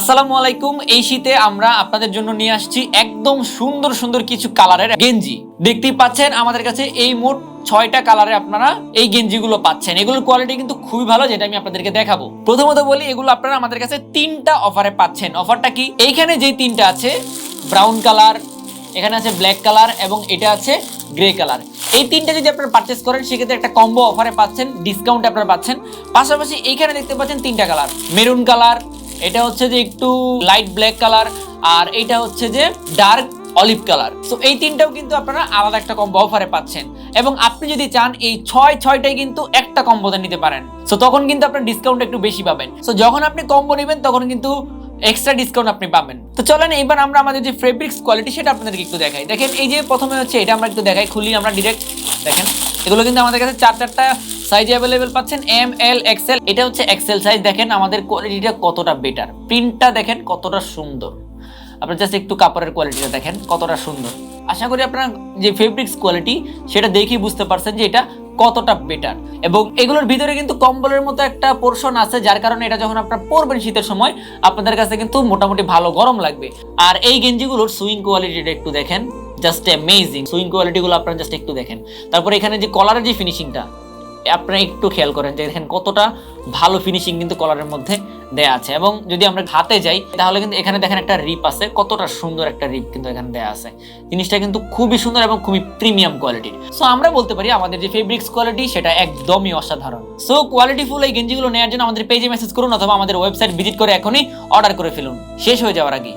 আসসালামু আলাইকুম, এই শীতে আমরা আপনাদের জন্য নিয়ে আসছি একদম সুন্দর সুন্দর কিছু কালারের গেঞ্জি। দেখতেই পাচ্ছেন আমাদের কাছে এই মোট ছয়টা কালারে আপনারা এই গেঞ্জিগুলো পাচ্ছেন। এগুলোর কোয়ালিটি কিন্তু খুবই ভালো, যেটা আমি আপনাদেরকে দেখাবো। প্রথমত বলি, এগুলো আপনারা আমাদের কাছে তিনটা অফারে পাচ্ছেন। অফারটা কি? এইখানে যেই তিনটা আছে ব্রাউন কালার এখানে আছে ব্ল্যাক কালার এবং এটা আছে গ্রে কালার এই তিনটা যদি আপনারা পারচেস করেন, সেক্ষেত্রে একটা কম্বো অফারে পাচ্ছেন ডিসকাউন্ট আপনারা পাচ্ছেন। পাশাপাশি এইখানে দেখতে পাচ্ছেন তিনটা কালার মেরুন কালার এটা হচ্ছে যে একটু লাইট ব্ল্যাক কালার আর এটা হচ্ছে যে ডার্ক অলিভ কালার তো এই তিনটাও কিন্তু আপনারা আলাদা একটা কম্বো অফারে পাচ্ছেন। এবং আপনি যদি চান, এই ছয়, ছয়টাই কিন্তু একটা কম্বোতে নিতে পারেন। সো তখন কিন্তু আপনার ডিসকাউন্ট একটু বেশি পাবেন। সো যখন আপনি কম্বো নেবেন, তখন কিন্তু এক্সট্রা ডিসকাউন্ট আপনি পাবেন। তো চলেন এবার আমরা আমাদের যে ফেব্রিক্স কোয়ালিটি সেটা আপনাদেরকে একটু দেখাই। দেখেন, এই যে প্রথমে হচ্ছে, এটা আমরা একটু দেখাই। খুলি আমরা ডিরেক্ট দেখেন, এগুলো কিন্তু আমাদের কাছে চার, চারটা সাইজে অ্যাভেলেবেল পাচ্ছেন এম এল এক্সেল এটা হচ্ছে এক্সেল সাইজ দেখেন আমাদের কোয়ালিটিটা কতটা বেটার প্রিন্টটা দেখেন কতটা সুন্দর। আপনার জাস্ট একটু কাপড়ের কোয়ালিটিটা দেখেন কতটা সুন্দর। আশা করি আপনার যে ফেব্রিক্স কোয়ালিটি সেটা দেখেই বুঝতে পারছেন যে এটা কতটা বেটার এবং এগুলোর ভিতরে কিন্তু কম্বলের মতো একটা পোর্শন আছে, যার কারণে এটা যখন আপনার পরবেন শীতের সময়, আপনাদের কাছে কিন্তু মোটামুটি ভালো গরম লাগবে। আর এই গেঞ্জিগুলোর সুইং কোয়ালিটিটা একটু দেখেন। জাস্ট অ্যামেজিং সুইং কোয়ালিটিগুলো আপনারা জাস্ট একটু দেখেন। তারপর এখানে যে কলারের যে ফিনিশিংটা আপনারা একটু খেয়াল করেন যে দেখেন কতটা ভালো ফিনিশিং কিন্তু কলারের মধ্যে দেয়া আছে। এবং যদি আমরা হাতে যাই, তাহলে কিন্তু এখানে দেখেন একটা রিপ আছে, কতটা সুন্দর একটা রিপ কিন্তু এখানে দেয়া আছে। জিনিসটা কিন্তু খুবই সুন্দর এবং খুবই প্রিমিয়াম কোয়ালিটির সো আমরা বলতে পারি আমাদের যে ফেব্রিক্স কোয়ালিটি সেটা একদমই অসাধারণ। সো কোয়ালিটিফুল এই গেঞ্জিগুলো নেওয়ার জন্য আমাদের পেজে মেসেজ করুন অথবা আমাদের ওয়েবসাইট ভিজিট করে এখনই অর্ডার করে ফেলুন। শেষ হয়ে যাওয়ার আগে।